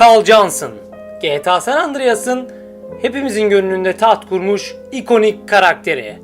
Carl Johnson. GTA San Andreas'ın hepimizin gönlünde taht kurmuş ikonik karakteri.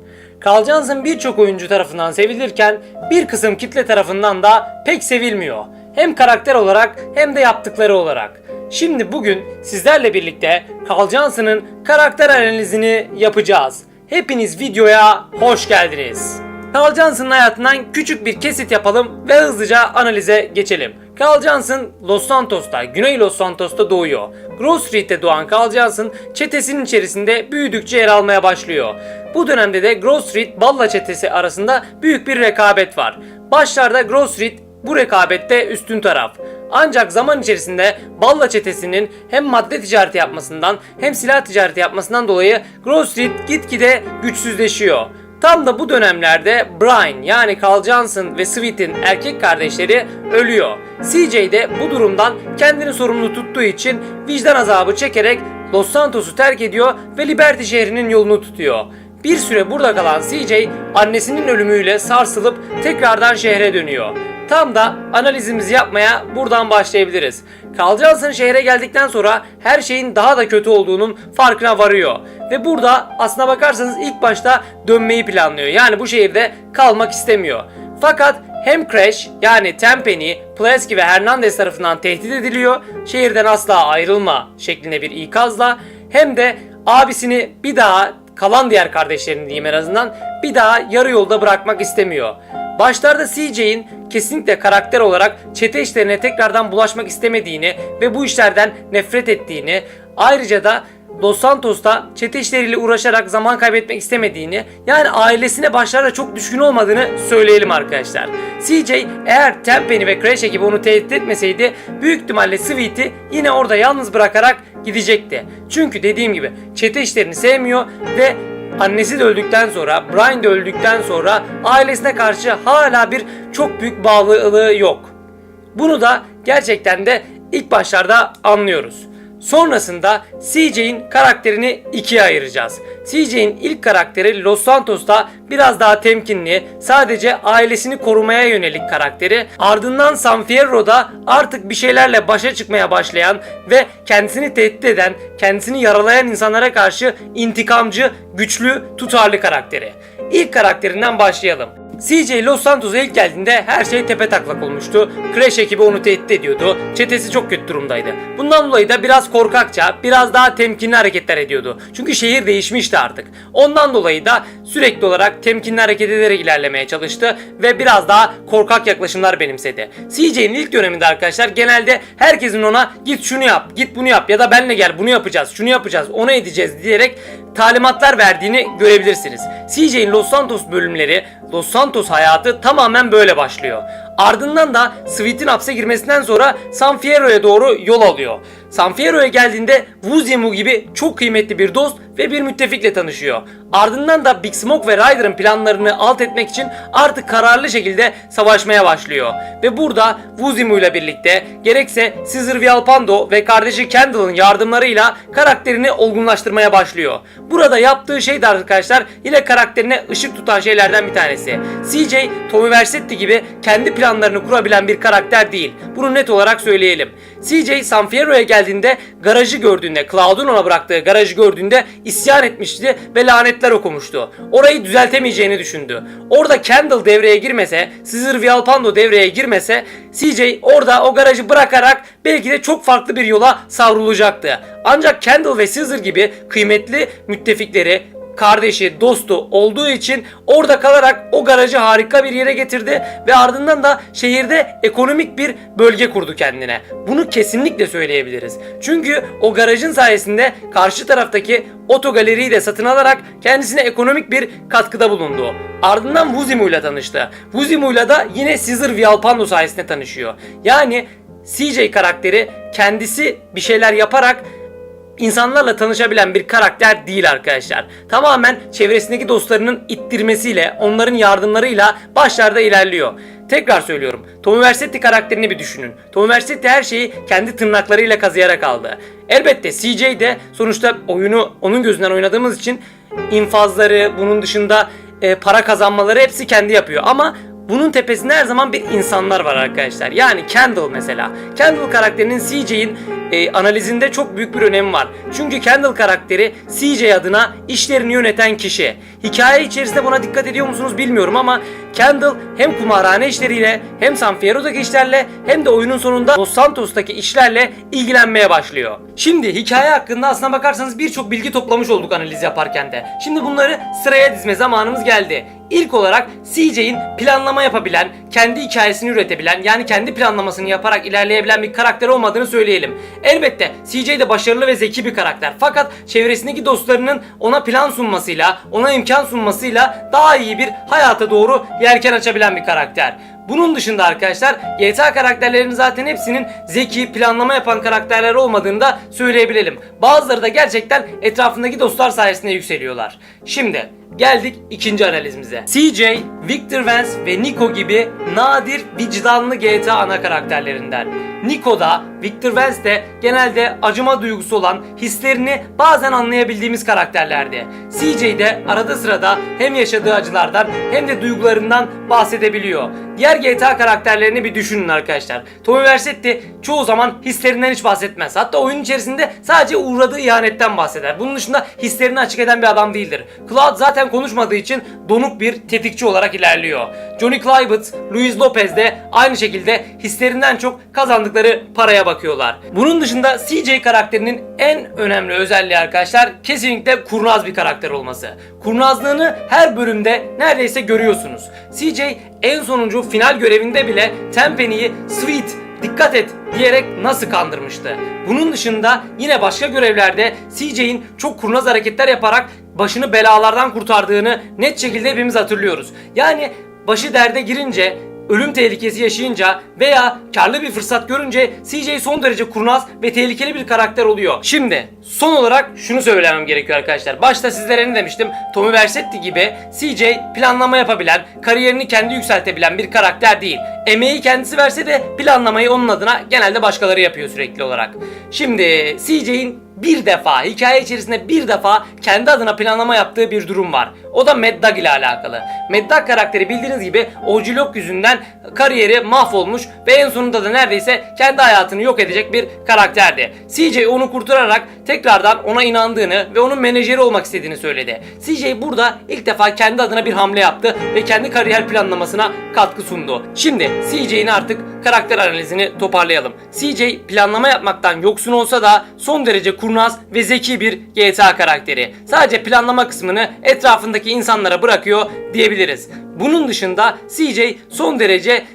Carl Johnson birçok oyuncu tarafından sevilirken bir kısım kitle tarafından da pek sevilmiyor. Hem karakter olarak hem de yaptıkları olarak. Şimdi bugün sizlerle birlikte Carl Johnson'ın karakter analizini yapacağız. Hepiniz videoya hoş geldiniz. Carl Johnson'ın hayatından küçük bir kesit yapalım ve hızlıca analize geçelim. Carl Johnson Los Santos'ta, Güney Los Santos'ta doğuyor. Grove Street'te doğan Carl Johnson çetesinin içerisinde büyüdükçe yer almaya başlıyor. Bu dönemde de Grove Street Balla çetesi arasında büyük bir rekabet var. Başlarda Grove Street bu rekabette üstün taraf. Ancak zaman içerisinde Balla çetesinin hem madde ticareti yapmasından hem silah ticareti yapmasından dolayı Grove Street gitgide güçsüzleşiyor. Tam da bu dönemlerde Brian yani Carl Johnson ve Sweet'in erkek kardeşleri ölüyor. CJ de bu durumdan kendini sorumlu tuttuğu için vicdan azabı çekerek Los Santos'u terk ediyor ve Liberty şehrinin yolunu tutuyor. Bir süre burada kalan CJ annesinin ölümüyle sarsılıp tekrardan şehre dönüyor. Tam da analizimizi yapmaya buradan başlayabiliriz. Johnson şehre geldikten sonra her şeyin daha da kötü olduğunun farkına varıyor. Ve burada aslına bakarsanız ilk başta dönmeyi planlıyor. Yani bu şehirde kalmak istemiyor. Fakat hem Crash yani Tenpenny, Pulaski ve Hernandez tarafından tehdit ediliyor. Şehirden asla ayrılma şeklinde bir ikazla hem de abisini bir daha kalan diğer kardeşlerini diyeyim en azından bir daha yarı yolda bırakmak istemiyor. Başlarda CJ'in kesinlikle karakter olarak çete işlerine tekrardan bulaşmak istemediğini ve bu işlerden nefret ettiğini, ayrıca da Los Santos'ta çete işleriyle uğraşarak zaman kaybetmek istemediğini, yani ailesine başlarda çok düşkün olmadığını söyleyelim arkadaşlar. CJ eğer Tenpenny ve Crash ekibi onu tehdit etmeseydi büyük ihtimalle Sweet'i yine orada yalnız bırakarak gidecekti. Çünkü dediğim gibi çete işlerini sevmiyor ve Annesi de öldükten sonra, Brian de öldükten sonra ailesine karşı hala bir çok büyük bağlılığı yok. Bunu da gerçekten de ilk başlarda anlıyoruz. Sonrasında CJ'in karakterini ikiye ayıracağız. CJ'in ilk karakteri Los Santos'ta biraz daha temkinli, sadece ailesini korumaya yönelik karakteri. Ardından San Fierro'da artık bir şeylerle başa çıkmaya başlayan ve kendisini tehdit eden, kendisini yaralayan insanlara karşı intikamcı, güçlü, tutarlı karakteri. İlk karakterinden başlayalım. CJ Los Santos'a ilk geldiğinde her şey tepe taklak olmuştu. Crash ekibi onu tehdit ediyordu. Çetesi çok kötü durumdaydı. Bundan dolayı da biraz korkakça, biraz daha temkinli hareketler ediyordu. Çünkü şehir değişmişti artık. Ondan dolayı da sürekli olarak temkinli hareket ederek ilerlemeye çalıştı ve biraz daha korkak yaklaşımlar benimsedi. CJ'nin ilk döneminde arkadaşlar genelde herkesin ona git şunu yap, git bunu yap ya da benle gel bunu yapacağız, şunu yapacağız, onu edeceğiz diyerek talimatlar verdiğini görebilirsiniz. CJ'in Los Santos bölümleri, Los Santos hayatı tamamen böyle başlıyor. Ardından da Sweet'in hapse girmesinden sonra San Fierro'ya doğru yol alıyor. San Fierro'ya geldiğinde Wuzimu gibi çok kıymetli bir dost ve bir müttefikle tanışıyor. Ardından da Big Smoke ve Ryder'ın planlarını alt etmek için artık kararlı şekilde savaşmaya başlıyor. Ve burada Wuzimu ile birlikte gerekse Caesar Vialpando ve kardeşi Kendall'ın yardımlarıyla karakterini olgunlaştırmaya başlıyor. Burada yaptığı şey de arkadaşlar yine karakterine ışık tutan şeylerden bir tanesi. CJ, Tommy Vercetti gibi kendi planlarını kurabilen bir karakter değil. Bunu net olarak söyleyelim. CJ San Fierro'ya geldiğinde garajı gördüğünde, Cloud'un ona bıraktığı garajı gördüğünde isyan etmişti ve lanetler okumuştu. Orayı düzeltemeyeceğini düşündü. Orada Kendall devreye girmese, Caesar Vialpando devreye girmese CJ orada o garajı bırakarak belki de çok farklı bir yola savrulacaktı. Ancak Kendall ve Caesar gibi kıymetli müttefikleri kardeşi, dostu olduğu için orada kalarak o garajı harika bir yere getirdi ve ardından da şehirde ekonomik bir bölge kurdu kendine. Bunu kesinlikle söyleyebiliriz. Çünkü o garajın sayesinde karşı taraftaki otogaleriyi de satın alarak kendisine ekonomik bir katkıda bulundu. Ardından Wuzimu ile tanıştı. Wuzimu ile da yine Caesar Vialpando sayesinde tanışıyor. Yani CJ karakteri kendisi bir şeyler yaparak insanlarla tanışabilen bir karakter değil arkadaşlar. Tamamen çevresindeki dostlarının ittirmesiyle, onların yardımlarıyla başlarda ilerliyor. Tekrar söylüyorum. Tommy Vercetti karakterini bir düşünün. Tommy Vercetti her şeyi kendi tırnaklarıyla kazıyarak aldı. Elbette CJ de sonuçta oyunu onun gözünden oynadığımız için infazları, bunun dışında e, para kazanmaları hepsi kendi yapıyor. Ama bunun tepesinde her zaman bir insanlar var arkadaşlar. Yani Kendall mesela. Kendall karakterinin CJ'in e, analizinde çok büyük bir önemi var. Çünkü Kendall karakteri CJ adına işlerini yöneten kişi. Hikaye içerisinde buna dikkat ediyor musunuz bilmiyorum ama Kendall hem kumarhane işleriyle hem San Fierro'daki işlerle hem de oyunun sonunda Los Santos'taki işlerle ilgilenmeye başlıyor. Şimdi hikaye hakkında aslına bakarsanız birçok bilgi toplamış olduk analiz yaparken de. Şimdi bunları sıraya dizme zamanımız geldi. İlk olarak CJ'in planlama yapabilen, kendi hikayesini üretebilen yani kendi planlamasını yaparak ilerleyebilen bir karakter olmadığını söyleyelim. Elbette CJ de başarılı ve zeki bir karakter. Fakat çevresindeki dostlarının ona plan sunmasıyla, ona imkan sunmasıyla daha iyi bir hayata doğru yelken açabilen bir karakter. Bunun dışında arkadaşlar GTA karakterlerinin zaten hepsinin zeki, planlama yapan karakterler olmadığını da söyleyebilelim. Bazıları da gerçekten etrafındaki dostlar sayesinde yükseliyorlar. Şimdi geldik ikinci analizimize. CJ, Victor Vance ve Nico gibi nadir vicdanlı GTA ana karakterlerinden. Nico da Victor Vance de genelde acıma duygusu olan hislerini bazen anlayabildiğimiz karakterlerdi. CJ de arada sırada hem yaşadığı acılardan hem de duygularından bahsedebiliyor. Diğer GTA karakterlerini bir düşünün arkadaşlar. Tommy Vercetti çoğu zaman hislerinden hiç bahsetmez. Hatta oyun içerisinde sadece uğradığı ihanetten bahseder. Bunun dışında hislerini açık eden bir adam değildir. Cloud zaten konuşmadığı için donuk bir tetikçi olarak ilerliyor. Johnny Clyburn, Luis Lopez de aynı şekilde hislerinden çok kazandıkları paraya bakıyorlar. Bunun dışında CJ karakterinin en önemli özelliği arkadaşlar kesinlikle kurnaz bir karakter olması. Kurnazlığını her bölümde neredeyse görüyorsunuz. CJ en sonuncu final görevinde bile Tenpenny'i Sweet dikkat et diyerek nasıl kandırmıştı. Bunun dışında yine başka görevlerde CJ'in çok kurnaz hareketler yaparak başını belalardan kurtardığını net şekilde hepimiz hatırlıyoruz. Yani başı derde girince ölüm tehlikesi yaşayınca veya karlı bir fırsat görünce CJ son derece kurnaz ve tehlikeli bir karakter oluyor. Şimdi son olarak şunu söylemem gerekiyor arkadaşlar. Başta sizlere ne demiştim? Tommy Vercetti gibi CJ planlama yapabilen, kariyerini kendi yükseltebilen bir karakter değil. Emeği kendisi verse de planlamayı onun adına genelde başkaları yapıyor sürekli olarak. Şimdi CJ'in bir defa hikaye içerisinde bir defa kendi adına planlama yaptığı bir durum var. O da Mad Dog ile alakalı. Mad Dog karakteri bildiğiniz gibi Ojilok yüzünden kariyeri mahvolmuş ve en sonunda da neredeyse kendi hayatını yok edecek bir karakterdi. CJ onu kurtararak tekrardan ona inandığını ve onun menajeri olmak istediğini söyledi. CJ burada ilk defa kendi adına bir hamle yaptı ve kendi kariyer planlamasına katkı sundu. Şimdi CJ'in artık karakter analizini toparlayalım. CJ planlama yapmaktan yoksun olsa da son derece kurnaz ve zeki bir GTA karakteri. Sadece planlama kısmını etrafındaki insanlara bırakıyor diyebiliriz. Bunun dışında CJ son derece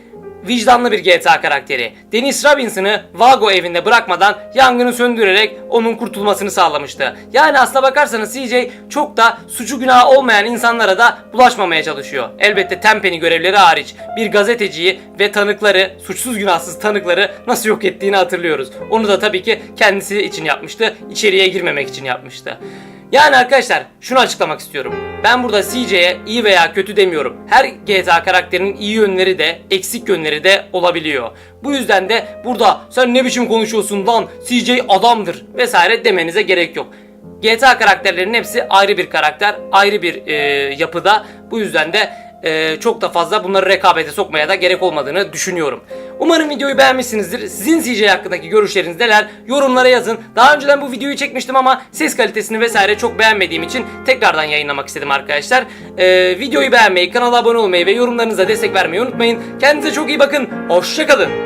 vicdanlı bir GTA karakteri. Dennis Robinson'ı Vago evinde bırakmadan yangını söndürerek onun kurtulmasını sağlamıştı. Yani aslına bakarsanız CJ çok da suçu günahı olmayan insanlara da bulaşmamaya çalışıyor. Elbette Tempenny görevleri hariç bir gazeteciyi ve tanıkları, suçsuz günahsız tanıkları nasıl yok ettiğini hatırlıyoruz. Onu da tabii ki kendisi için yapmıştı. içeriye girmemek için yapmıştı. Yani arkadaşlar şunu açıklamak istiyorum. Ben burada CJ'ye iyi veya kötü demiyorum. Her GTA karakterinin iyi yönleri de eksik yönleri de olabiliyor. Bu yüzden de burada sen ne biçim konuşuyorsun lan CJ adamdır vesaire demenize gerek yok. GTA karakterlerinin hepsi ayrı bir karakter, ayrı bir e, yapıda. Bu yüzden de e, çok da fazla bunları rekabete sokmaya da gerek olmadığını düşünüyorum. Umarım videoyu beğenmişsinizdir. Sizin CJ hakkındaki görüşleriniz neler? Yorumlara yazın. Daha önceden bu videoyu çekmiştim ama ses kalitesini vesaire çok beğenmediğim için tekrardan yayınlamak istedim arkadaşlar. E, videoyu beğenmeyi, kanala abone olmayı ve yorumlarınıza destek vermeyi unutmayın. Kendinize çok iyi bakın. Hoşçakalın.